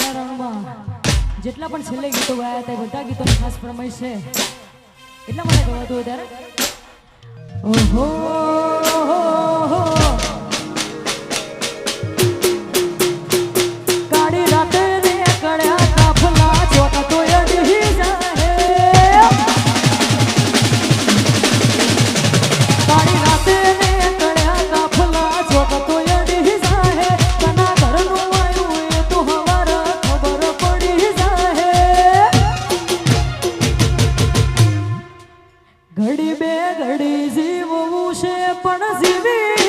એમાં જેટલા પણ છેલ્લે ગીતો ગાયા હતા બધા ગીતો ખાસ ફરમાઈશ છે. એટલા માટે ગવાતું હોય ત્યારે? ઓહો. ઘડી બે ઘડી જીવવું છે પણ જીવી